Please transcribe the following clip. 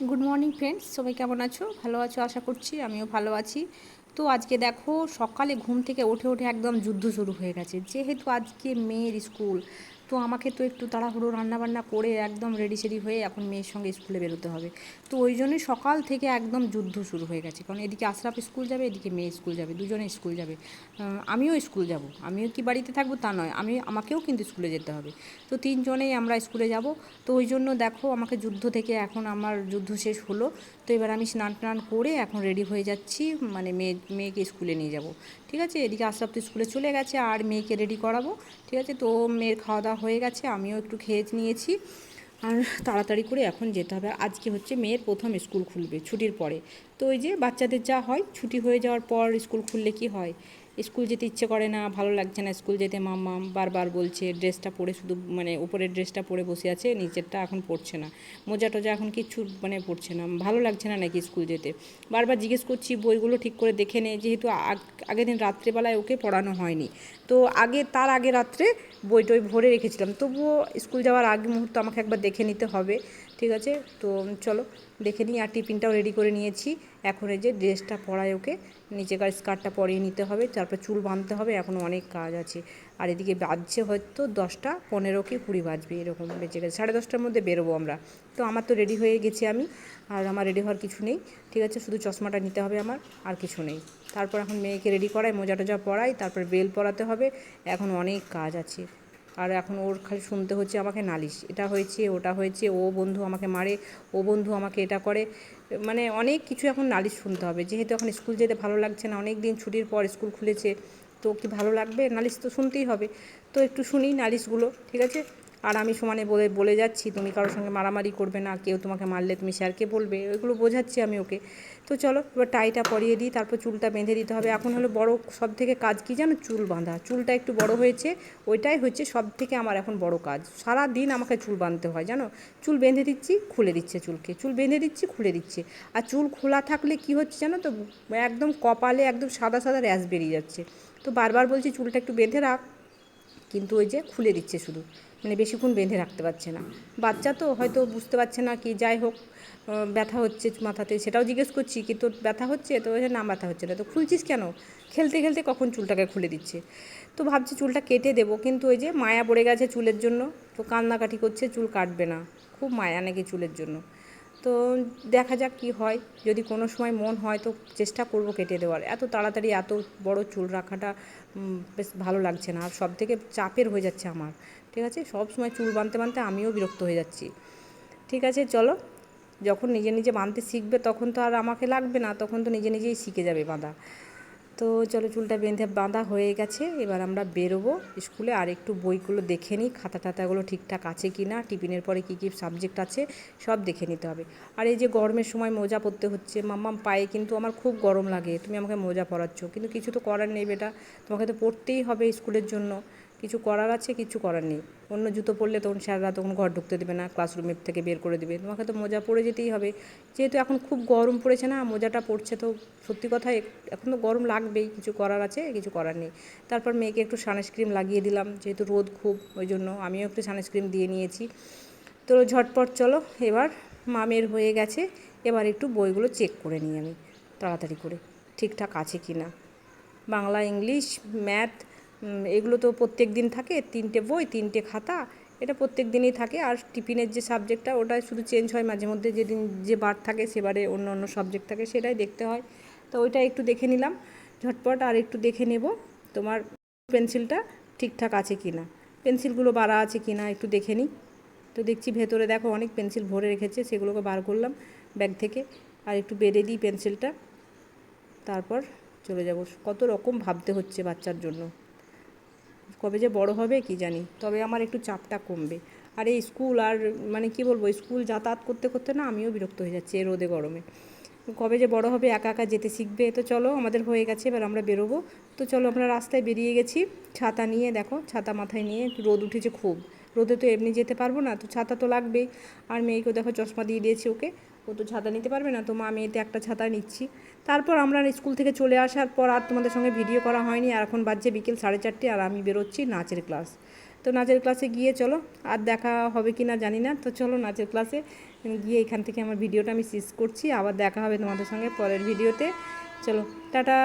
Good morning friends সবাই কেমন আছো? ভালো আছো, আশা করছি। আমিও ভালো আছি। তো আজকে দেখো, সকালে ঘুম থেকে উঠে উঠে একদম যুদ্ধ শুরু হয়ে গেছে। যেহেতু আজকে মেয়ের স্কুল তো আমাকে তো একটু তাড়াহুড়ো রান্নাবান্না করে একদম রেডি সেডি হয়ে এখন মেয়ের সঙ্গে স্কুলে বেরোতে হবে। তো ওই জন্যই সকাল থেকে একদম যুদ্ধ শুরু হয়ে গেছে। কারণ এদিকে আশরাফ স্কুল যাবে, এদিকে মেয়ে স্কুল যাবে, দুজনে স্কুল যাবে। আমিও স্কুল যাব। আমিও কি বাড়িতে থাকব তা নয়। আমি, আমাকেও কিন্তু স্কুলে যেতে হবে। তো তিনজনেই আমরা স্কুলে যাব। তো ওই জন্য দেখো আমাকে যুদ্ধ থেকে এখন আমার যুদ্ধ শেষ হলো। তো এবার আমি স্নান টান করে এখন রেডি হয়ে যাচ্ছি। মানে মেয়ে, মেয়েকে স্কুলে নিয়ে যাব। ঠিক আছে? এদিকে আশরাফ তো স্কুলে চলে গেছে। আর মেয়েকে রেডি করাবো। ঠিক আছে? তো মেয়ের খাওয়া দাওয়া হয়ে গেছে, আমিও একটু খেয়ে নিয়েছি। আর তাড়াতাড়ি করে এখন যেতে হবে। আজকে হচ্ছে মেয়ের প্রথম স্কুল খুলবে ছুটির পরে। তো ওই যে বাচ্চাদের যা হয়, ছুটি হয়ে যাওয়ার পর স্কুল খুললে কি হয়? স্কুল যেতে ইচ্ছে করে না, ভালো লাগছে না স্কুল যেতে, মাম্মাম বারবার বলছে ড্রেসটা পরে শুধু মানে উপরের ড্রেসটা পরে বসে আছে, নিচেরটা এখন পড়ছে না। মোজা টোজা এখন কিচ্ছু মানে পড়ছে না, ভালো লাগছে না নাকি স্কুল যেতে? বারবার জিজ্ঞেস করছি, বইগুলো ঠিক করে দেখে নে, যেহেতু আগ- আগের দিন রাত্রেবেলায় ওকে পড়ানো হয়নি। তো আগে, তার আগে রাত্রে বই টই ভরে রেখেছিলাম, তবুও স্কুল যাওয়ার আগে মুহূর্ত আমাকে একবার দেখে নিতে হবে। ঠিক আছে? তো চলো, দেখে নিই, আর টিফিনটাও রেডি করে নিয়েছি। এখন এই যে ড্রেসটা পরায় ওকে। নিচেকার স্কার্টটা পরিয়ে নিতে হবে, তারপর চুল বাঁধতে হবে, এখন অনেক কাজ আছে। আর এদিকে বাজছে হয়তো দশটা, পনেরো কি কুড়ি বাজবে, এরকম বেঁচে গেছে। সাড়ে দশটার মধ্যে বেরোবো আমরা। তো আমার তো রেডি হয়ে গেছি আমি, আর আমার রেডি হওয়ার কিছু নেই। ঠিক আছে? শুধু চশমাটা নিতে হবে আমার, আর কিছু নেই। তারপর এখন মেয়েকে রেডি করাই মোজা টোজা পরাই, তারপর বেল পরাতে হবে। এখন অনেক কাজ আছে। আর এখন ওর খালি শুনতে হচ্ছে আমাকে নালিশ। এটা হয়েছে, ওটা হয়েছে, ও বন্ধু আমাকে মারে, ও বন্ধু আমাকে এটা করে। মানে অনেক কিছু এখন নালিশ শুনতে হবে। যেহেতু এখন স্কুল যেতে ভালো লাগছে না অনেক দিন ছুটির পর স্কুল খুলেছে, তো কি ভালো লাগবে? নালিশ তো শুনতেই হবে। তো একটু শুনি নালিশগুলো, ঠিক আছে? আর আমি সমানে বলে বলে যাচ্ছি, তুমি কারোর সঙ্গে মারামারি করবে না, কেউ তোমাকে মারলে তুমি স্যারকে বলবে। ওইগুলো বোঝাচ্ছি আমি ওকে। তো চলো, এবার টাইটা পরিয়ে দিই, তারপর চুলটা বেঁধে দিতে হবে। এখন হলো বড় সব থেকে কাজ কি জানো? চুল বাঁধা। চুলটা একটু বড় হয়েছে, ওইটাই হচ্ছে সব থেকে আমার এখন বড় কাজ। সারা দিন আমাকে চুল বাঁধতে হয়, জানো? চুল বেঁধে দিচ্ছি, খুলে দিচ্ছে চুলকে। চুল বেঁধে দিচ্ছি, খুলে দিচ্ছে। আর চুল খোলা থাকলে কি হচ্ছে জানো তো? একদম কপালে একদম সাদা সাদা র্যাশ বেরিয়ে যাচ্ছে। তো বারবার বলছি, চুলটা একটু বেঁধে রাখ। কিন্তু ওই যে খুলে দিচ্ছে শুধু। মানে বেশিক্ষণ বেঁধে রাখতে পারছে না। বাচ্চা তো হয়তো বুঝতে পারছে না কি যাই হোক ব্যথা হচ্ছে মাথাতে। সেটাও জিজ্ঞেস করছি কি তোর ব্যথা হচ্ছে? তো বলছে, না ব্যথা হচ্ছে না। তো খুলছিস কেন? খেলতে খেলতে কখন চুলটাকে খুলে দিচ্ছে? তো ভাবছি চুলটা কেটে দেবো কিন্তু ওই যে মায়া পড়ে গেছে চুলের জন্য। তো কান্নাকাটি করছে চুল কাটবে না। খুব মায়া নাকি চুলের জন্য। তো দেখা যাক কি হয়। যদি কোনো সময় মন হয় তো চেষ্টা করব কেটে দেওয়ার। এত তাড়াতাড়ি এত বড় চুল রাখাটা বেশ ভালো লাগছে না। আর সব থেকে চাপের হয়ে যাচ্ছে আমার। ঠিক আছে? সব সময় চুল বাঁধতে বাঁধতে আমিও বিরক্ত হয়ে যাচ্ছি। ঠিক আছে? চলো। যখন নিজে নিজে বানতে শিখবে তখন তো আর আমাকে লাগবে না। তখন তো নিজে নিজেই শিখে যাবে বাঁধা। তো চলো চুলটা বেঁধে বাঁধা হয়ে গেছে, এবার আমরা বেরোবো স্কুলে। আর একটু বইগুলো দেখে নিই, খাতা টাতাগুলো ঠিকঠাক আছে কি না, টিফিনের পরে কী কী সাবজেক্ট আছে, সব দেখে নিতে হবে। আর এই যে গরমের সময় মোজা পরতে হচ্ছে, মাম্মাম পায়ে কিন্তু আমার খুব গরম লাগে, তুমি আমাকে মোজা পরাচ্ছ, কিন্তু কিছু তো করার নেই বেটা, তোমাকে তো পড়তেই হবে স্কুলের জন্য। কিছু করার আছে, কিছু করার নেই। অন্য জুতো পরলে তখন স্যাররা তখন ঘর ঢুকতে দেবে না ক্লাসরুমের থেকে বের করে দেবে। তোমাকে তো মোজা পরে যেতেই হবে। যেহেতু এখন খুব গরম পড়েছে না, মোজাটা পড়ছে তো সত্যি কথা এখন তো গরম লাগবেই, কিছু করার আছে, কিছু করার নেই। তারপর মেয়েকে একটু সানস্ক্রিন লাগিয়ে দিলাম, যেহেতু রোদ খুব, ওই জন্য আমিও একটু সানস্ক্রিন দিয়ে নিয়েছি। তো ঝটপট চলো, এবার মামের হয়ে গেছে, এবার একটু বইগুলো চেক করে নিই আমি, তাড়াতাড়ি করে, ঠিকঠাক আছে কি না বাংলা, ইংলিশ ম্যাথ এগুলো তো প্রত্যেক দিন থাকে, তিনটে বই, তিনটে খাতা, এটা প্রত্যেক দিনই থাকে। আর টিফিনের যে সাবজেক্টটা ওটা শুধু চেঞ্জ হয় মাঝে মধ্যে, যেদিন যে বার থাকে সেবারে অন্য অন্য সাবজেক্ট থাকে, সেটাই দেখতে হয়। তো ওইটা একটু দেখে নিলাম, ঝটপট আর একটু দেখে নেব, তোমার পেন্সিলটা ঠিকঠাক আছে কি না পেন্সিলগুলো বাড়া আছে কি না একটু দেখে নিই। তো দেখছি ভেতরে দেখো অনেক পেন্সিল ভরে রেখেছে, সেগুলোকে বার করলাম ব্যাগ থেকে, আর একটু বেড়ে দিই পেন্সিলটা। তারপর চলে যাব। কত রকম ভাবতে হচ্ছে বাচ্চার জন্য। কবে যে বড় হবে কি জানি, তবে আমার একটু চাপটা কমবে। আর এই স্কুল আর মানে কি বলব স্কুল যাতায়াত করতে করতে না আমিও বিরক্ত হয়ে যাচ্ছি এই রোদে গরমে। কবে যে বড় হবে, একা একা যেতে শিখবে, তো চলো আমাদের হয়ে গেছে, এবার আমরা বেরোবো। তো চলো আমরা রাস্তায় বেরিয়ে গেছি, ছাতা নিয়ে দেখো, ছাতা মাথায় নিয়ে রোদ উঠেছে খুব। রোদে তো এমনি যেতে পারব না, তো ছাতা তো লাগবেই। আর মেয়েকেও দেখো চশমা দিয়ে দিয়েছি ওকে। ও তো ছাতা নিতে পারবে না, তো মা মেয়েতে একটা ছাতা নিচ্ছি। তারপর আমরা স্কুল থেকে চলে আসার পর আর তোমাদের সঙ্গে ভিডিও করা হয়নি, আর এখন বাজছে বিকেল সাড়ে চারটে আর আমি বেরোচ্ছি নাচের ক্লাস। তো নাচের ক্লাসে গিয়ে চলো, আর দেখা হবে কি না জানি না, তো চলো নাচের ক্লাসে গিয়ে এখান থেকে আমার ভিডিওটা আমি শেষ করছি, আবার দেখা হবে তোমাদের সঙ্গে পরের ভিডিওতে। চলো, টাটা!